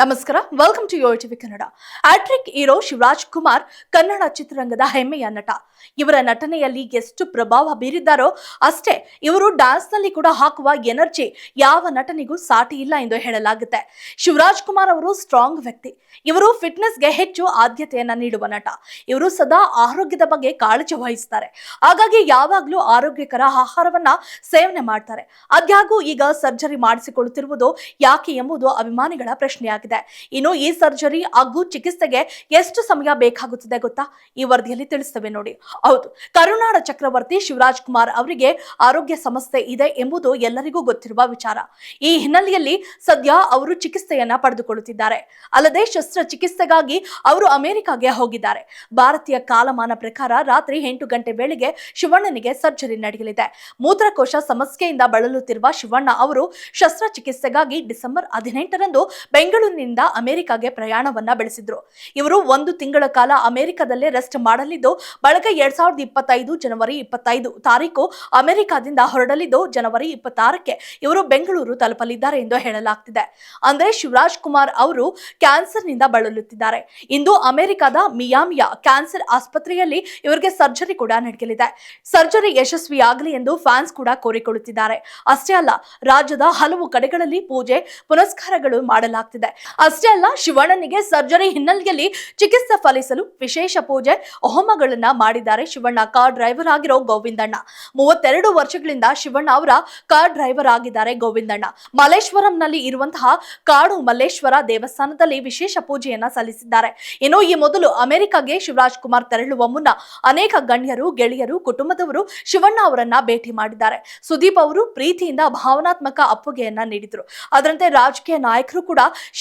ನಮಸ್ಕಾರ welcome to your TV Kannada hattrick hero Shivaraj Kumar Kannada ಚಿತ್ರರಂಗದ ಹೆಮ್ಮೆಯ ನಟ. ಇವರ ನಟನೆಯಲ್ಲಿ ಎಷ್ಟು ಪ್ರಭಾವ ಬೀರಿದ್ದಾರೋ ಅಷ್ಟೇ ಇವರು ಡ್ಯಾನ್ಸ್ನಲ್ಲಿ ಕೂಡ ಹಾಕುವ ಎನರ್ಜಿ ಯಾವ ನಟನಿಗೂ ಸಾಟಿ ಇಲ್ಲ ಎಂದು ಹೇಳಲಾಗುತ್ತೆ. ಶಿವರಾಜ್ ಕುಮಾರ್ ಅವರು ಸ್ಟ್ರಾಂಗ್ ವ್ಯಕ್ತಿ. ಇವರು ಫಿಟ್ನೆಸ್ಗೆ ಹೆಚ್ಚು ಆದ್ಯತೆಯನ್ನ ನೀಡುವ ನಟ. ಇವರು ಸದಾ ಆರೋಗ್ಯದ ಬಗ್ಗೆ ಕಾಳಜಿ ವಹಿಸ್ತಾರೆ. ಹಾಗಾಗಿ ಯಾವಾಗಲೂ ಆರೋಗ್ಯಕರ ಆಹಾರವನ್ನ ಸೇವನೆ ಮಾಡ್ತಾರೆ. ಅದ್ಯಾಗೂ ಈಗ ಸರ್ಜರಿ ಮಾಡಿಸಿಕೊಳ್ಳುತ್ತಿರುವುದು ಯಾಕೆ ಎಂಬುದು ಅಭಿಮಾನಿಗಳ ಪ್ರಶ್ನೆಯಾಗಿದೆ. ಇನ್ನು ಈ ಸರ್ಜರಿ ಹಾಗೂ ಚಿಕಿತ್ಸೆಗೆ ಎಷ್ಟು ಸಮಯ ಬೇಕಾಗುತ್ತದೆ ಗೊತ್ತಾ? ಈ ವರದಿಯಲ್ಲಿ ತಿಳಿಸ್ತೇವೆ ನೋಡಿ. ಹೌದು, ಕರುನಾಡ ಚಕ್ರವರ್ತಿ ಶಿವರಾಜ್ ಕುಮಾರ್ ಅವರಿಗೆ ಆರೋಗ್ಯ ಸಮಸ್ಯೆ ಇದೆ ಎಂಬುದು ಎಲ್ಲರಿಗೂ ಗೊತ್ತಿರುವ ವಿಚಾರ. ಈ ಹಿನ್ನೆಲೆಯಲ್ಲಿ ಸದ್ಯ ಅವರು ಚಿಕಿತ್ಸೆಯನ್ನ ಪಡೆದುಕೊಳ್ಳುತ್ತಿದ್ದಾರೆ. ಅಲ್ಲದೆ ಶಸ್ತ್ರಚಿಕಿತ್ಸೆಗಾಗಿ ಅವರು ಅಮೆರಿಕಾಗೆ ಹೋಗಿದ್ದಾರೆ. ಭಾರತೀಯ ಕಾಲಮಾನ ಪ್ರಕಾರ ರಾತ್ರಿ ಎಂಟು ಗಂಟೆ ವೇಳೆಗೆ ಶಿವಣ್ಣನಿಗೆ ಸರ್ಜರಿ ನಡೆಯಲಿದೆ. ಮೂತ್ರಕೋಶ ಸಮಸ್ಯೆಯಿಂದ ಬಳಲುತ್ತಿರುವ ಶಿವಣ್ಣ ಅವರು ಶಸ್ತ್ರಚಿಕಿತ್ಸೆಗಾಗಿ ಡಿಸೆಂಬರ್ ಹದಿನೆಂಟರಂದು ಬೆಂಗಳೂರಿನಿಂದ ಅಮೆರಿಕಾಗೆ ಪ್ರಯಾಣವನ್ನ ಬೆಳೆಸಿದ್ರು. ಇವರು ಒಂದು ತಿಂಗಳ ಕಾಲ ಅಮೆರಿಕದಲ್ಲೇ ರೆಸ್ಟ್ ಮಾಡಲಿದ್ದು ಬಳಿಕ ಎರಡ್ ಸಾವಿರದ ಇಪ್ಪತ್ತೈದು ಜನವರಿ ಇಪ್ಪತ್ತೈದು ತಾರೀಕು ಅಮೆರಿಕಾದಿಂದ ಹೊರಡಲಿದ್ದು ಜನವರಿ ಇಪ್ಪತ್ತಾರಕ್ಕೆ ಇವರು ಬೆಂಗಳೂರು ತಲುಪಲಿದ್ದಾರೆ ಎಂದು ಹೇಳಲಾಗ್ತಿದೆ. ಅಂದ್ರೆ ಶಿವರಾಜ್ ಕುಮಾರ್ ಅವರು ಕ್ಯಾನ್ಸರ್ನಿಂದ ಬಳಲುತ್ತಿದ್ದಾರೆ. ಇಂದು ಅಮೆರಿಕದ ಮಿಯಾಮಿಯ ಕ್ಯಾನ್ಸರ್ ಆಸ್ಪತ್ರೆಯಲ್ಲಿ ಇವರಿಗೆ ಸರ್ಜರಿ ಕೂಡ ನಡೆಯಲಿದೆ. ಸರ್ಜರಿ ಯಶಸ್ವಿಯಾಗಲಿ ಎಂದು ಫ್ಯಾನ್ಸ್ ಕೂಡ ಕೋರಿಕೊಳ್ಳುತ್ತಿದ್ದಾರೆ. ಅಷ್ಟೇ ಅಲ್ಲ, ರಾಜ್ಯದ ಹಲವು ಕಡೆಗಳಲ್ಲಿ ಪೂಜೆ, ಪುನಸ್ಕಾರಗಳು ಮಾಡಲಾಗ್ತಿದೆ. ಅಷ್ಟೇ ಅಲ್ಲ, ಶಿವಣ್ಣನಿಗೆ ಸರ್ಜರಿ ಹಿನ್ನೆಲೆಯಲ್ಲಿ ಚಿಕಿತ್ಸೆ ಫಲಿಸಲು ವಿಶೇಷ ಪೂಜೆ ಹೋಮಗಳನ್ನ ಮಾಡಿದ್ದಾರೆ. ಶಿವಣ್ಣ ಕಾರ್ ಡ್ರೈವರ್ ಆಗಿರೋ ಗೋವಿಂದಣ್ಣ. ಮೂವತ್ತೆರಡು ವರ್ಷಗಳಿಂದ ಶಿವಣ್ಣ ಅವರ ಕಾರ್ ಡ್ರೈವರ್ ಆಗಿದ್ದಾರೆ ಗೋವಿಂದಣ್ಣ. ಮಲ್ಲೇಶ್ವರಂನಲ್ಲಿ ಇರುವಂತಹ ಕಾಡು ಮಲ್ಲೇಶ್ವರ ದೇವಸ್ಥಾನದಲ್ಲಿ ವಿಶೇಷ ಪೂಜೆಯನ್ನ ಸಲ್ಲಿಸಿದ್ದಾರೆ. ಇನ್ನು ಈ ಮೊದಲು ಅಮೆರಿಕಾಗೆ ಶಿವರಾಜ್ ಕುಮಾರ್ ತೆರಳುವ ಮುನ್ನ ಅನೇಕ ಗಣ್ಯರು, ಗೆಳೆಯರು, ಕುಟುಂಬದವರು ಶಿವಣ್ಣ ಅವರನ್ನ ಭೇಟಿ ಮಾಡಿದ್ದಾರೆ. ಸುದೀಪ್ ಅವರು ಪ್ರೀತಿಯಿಂದ ಭಾವನಾತ್ಮಕ ಅಪ್ಪುಗೆಯನ್ನ ನೀಡಿದ್ರು. ಅದರಂತೆ ರಾಜಕೀಯ ನಾಯಕರು ಕೂಡ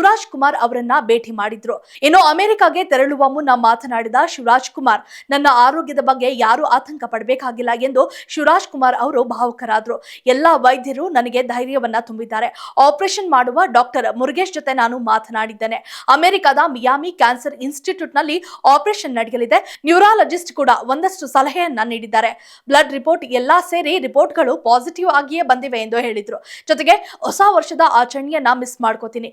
ಶಿವರಾಜ್ ಕುಮಾರ್ ಅವರನ್ನ ಭೇಟಿ ಮಾಡಿದ್ರು. ಇನ್ನು ಅಮೆರಿಕಾಗೆ ತೆರಳುವ ಮುನ್ನ ಮಾತನಾಡಿದ ಶಿವರಾಜ್ ಕುಮಾರ್, ನನ್ನ ಆರೋಗ್ಯದ ಬಗ್ಗೆ ಯಾರು ಆತಂಕ ಪಡಬೇಕಾಗಿಲ್ಲ ಎಂದು ಶಿವರಾಜ್ ಕುಮಾರ್ ಅವರು ಭಾವುಕರಾದ್ರು. ಎಲ್ಲಾ ವೈದ್ಯರು ನನಗೆ ಧೈರ್ಯವನ್ನ ತುಂಬಿದ್ದಾರೆ. ಆಪರೇಷನ್ ಮಾಡುವ ಡಾಕ್ಟರ್ ಮುರುಗೇಶ್ ಜೊತೆ ನಾನು ಮಾತನಾಡಿದ್ದೇನೆ. ಅಮೆರಿಕದ ಮಿಯಾಮಿ ಕ್ಯಾನ್ಸರ್ ಇನ್ಸ್ಟಿಟ್ಯೂಟ್ನಲ್ಲಿ ಆಪರೇಷನ್ ನಡೆಯಲಿದೆ. ನ್ಯೂರಾಲಜಿಸ್ಟ್ ಕೂಡ ಒಂದಷ್ಟು ಸಲಹೆಯನ್ನ ನೀಡಿದ್ದಾರೆ. ಬ್ಲಡ್ ರಿಪೋರ್ಟ್ ಎಲ್ಲಾ ಸೇರಿ ರಿಪೋರ್ಟ್ಗಳು ಪಾಸಿಟಿವ್ ಆಗಿಯೇ ಬಂದಿವೆ ಎಂದು ಹೇಳಿದ್ರು. ಜೊತೆಗೆ ಹೊಸ ವರ್ಷದ ಆಚರಣೆಯನ್ನ ಮಿಸ್ ಮಾಡ್ಕೋತೀನಿ.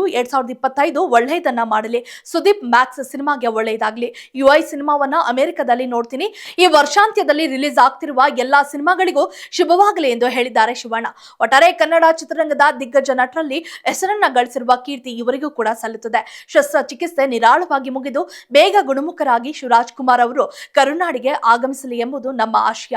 ಎಲ್ಲರಿಗೂ ಎರಡ್ ಸಾವಿರದ ಇಪ್ಪತ್ತೈದು ಒಳ್ಳೆಯದನ್ನ ಮಾಡಲಿ. ಸುದೀಪ್ ಮ್ಯಾಕ್ಸ್ ಸಿನಿಮಾಗೆ ಒಳ್ಳೆಯದಾಗಲಿ. ಯು ಐ ಸಿನಿಮಾವನ್ನ ಅಮೆರಿಕದಲ್ಲಿ ನೋಡ್ತೀನಿ. ಈ ವರ್ಷಾಂತ್ಯದಲ್ಲಿ ರಿಲೀಸ್ ಆಗ್ತಿರುವ ಎಲ್ಲಾ ಸಿನಿಮಾಗಳಿಗೂ ಶುಭವಾಗಲಿ ಎಂದು ಹೇಳಿದ್ದಾರೆ ಶಿವಣ್ಣ. ಒಟ್ಟಾರೆ ಕನ್ನಡ ಚಿತ್ರರಂಗದ ದಿಗ್ಗಜ ನಟರಲ್ಲಿ ಹೆಸರನ್ನ ಗಳಿಸಿರುವ ಕೀರ್ತಿ ಇವರಿಗೂ ಕೂಡ ಸಲ್ಲುತ್ತದೆ. ಶಸ್ತ್ರಚಿಕಿತ್ಸೆ ನಿರಾಳವಾಗಿ ಮುಗಿದು ಬೇಗ ಗುಣಮುಖರಾಗಿ ಶಿವರಾಜ್ ಕುಮಾರ್ ಅವರು ಕರುನಾಡಿಗೆ ಆಗಮಿಸಲಿ ಎಂಬುದು ನಮ್ಮ ಆಶಯ.